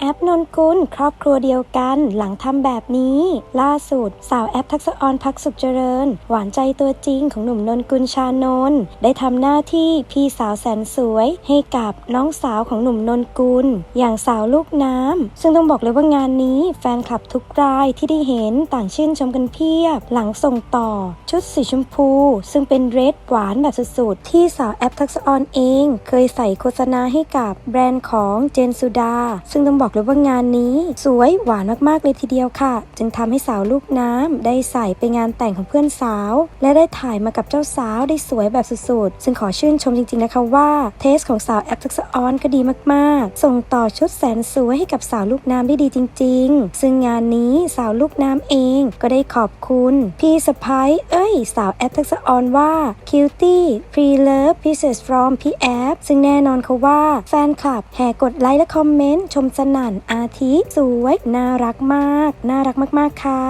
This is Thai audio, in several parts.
แอปนนกุลครอบครัวเดียวกันหลังทำแบบนี้ ล่าสุด สาวแอปทักษะออนพักสุขเจริญ หวานใจตัวจริงของหนุ่มนนกุลชานนท์ได้ทำหน้าที่พี่สาวแสนสวย ให้กับน้องสาวของหนุ่มนนกุล อย่างสาวลูกน้ำซึ่งต้องบอกเลยว่างานนี้แฟนคลับทุกรายที่ได้เห็นต่างชื่นชมกันเพียบ หลังส่งต่อ ชุดสีชมพู ซึ่งเป็นเรดหวานแบบสุดๆที่สาวแอปทักษะออนเอง เคยใส่โฆษณาให้กับแบรนด์ของเจนสุดา ซึ่งต้องบอกอกเลยว่างานนี้ สวยหวานมากๆเลยทีเดียวค่ะ จึงทำให้สาวลูกน้ำได้ใส่ไปงานแต่งของเพื่อนสาว และได้ถ่ายมากับเจ้าสาวได้สวยแบบสุดๆ ซึ่งขอชื่นชมจริงๆนะคะว่าเทสของสาวแอปทักษะออนก็ดีมากๆ ส่งต่อชุดแสนสวยให้กับสาวลูกน้ำได้ดีจริง ๆ ซึ่งงานนี้สาวลูกน้ำเองก็ได้ขอบคุณพี่สะพ้ายเอ้ย สาวแอปทักษะออนว่า Cutie Pre Love Pieces from พี่แอปซึ่งแน่นอนเขาว่าแฟนคลับแห่กดไลค์และคอมเมนต์ชมสนนอาทิสวยน่ารักมาก น่ารักมากๆค่ะ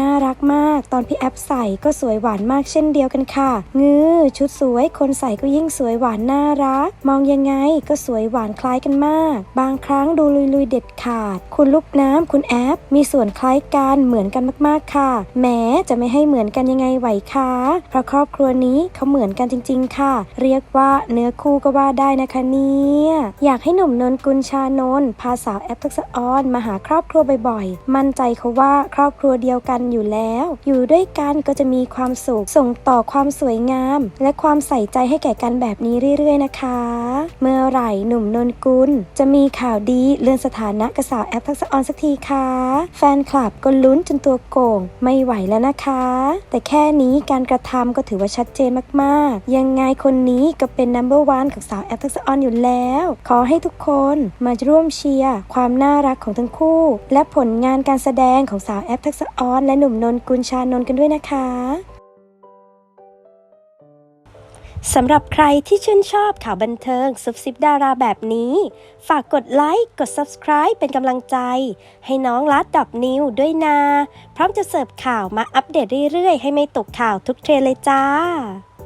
น่ารักมากตอนพี่แอปใส่ก็สวยหวานมากเช่นเดียวกันค่ะงือชุดสวยคนใส่ก็ยิ่งสวยหวานน่ารัก มองยังไงก็สวยหวานคล้ายกันมาก บางครั้งดูลุยๆเด็ดขาด คุณลูกน้ำคุณแอปมีส่วนคล้ายกันเหมือนกันมากๆค่ะ แม้จะไม่ให้เหมือนกันยังไงไหวคะเพราะครอบครัวนี้เขาเหมือนกันจริง ๆ ค่ะ เรียกว่าเนื้อคู่ก็ว่าได้นะคะเนี่ยอยากให้หนุ่มนนกุลชานนพาสาวแอปทักษะออนมาหาครอบครัวบ่อยๆ มั่นใจเขาว่าครอบครัวเดียวกันอยู่แล้ว อยู่ด้วยกันก็จะมีความสุขส่งต่อความสวยงาม และความใส่ใจให้แก่กันแบบนี้เรื่อย ๆ นะคะ เมื่อไหร่หนุ่มนนกุล จะมีข่าวดีเรื่องสถานะกับสาวแอปทักษะออนสักทีคะแฟนคลับก็ลุ้นจนตัวโก่งไม่ไหวแล้วนะคะ แต่แค่นี้การกระทำก็ถือว่าชัดเจนมากๆ ยังไงคนนี้ก็เป็น number one ของสาวแอปทักษะออนอยู่แล้ว ขอให้ทุกคนมาร่วมเชียร์ความน่ารักของทั้งคู่ และผลงานการแสดงของสาวแอปทักษะออนและหนุ่มนนกุลชานนท์กันด้วยนะคะสำหรับใครที่ชื่นชอบข่าวบันเทิงซุบซิบดาราแบบนี้ ฝากกดไลค์ กด Subscribe เป็นกำลังใจ ให้น้องลัดดอบนิวด้วยนะพร้อมจะเสิร์ฟข่าวมาอัปเดตเรื่อยๆ ให้ไม่ตกข่าวทุกเทรนเลยจ้า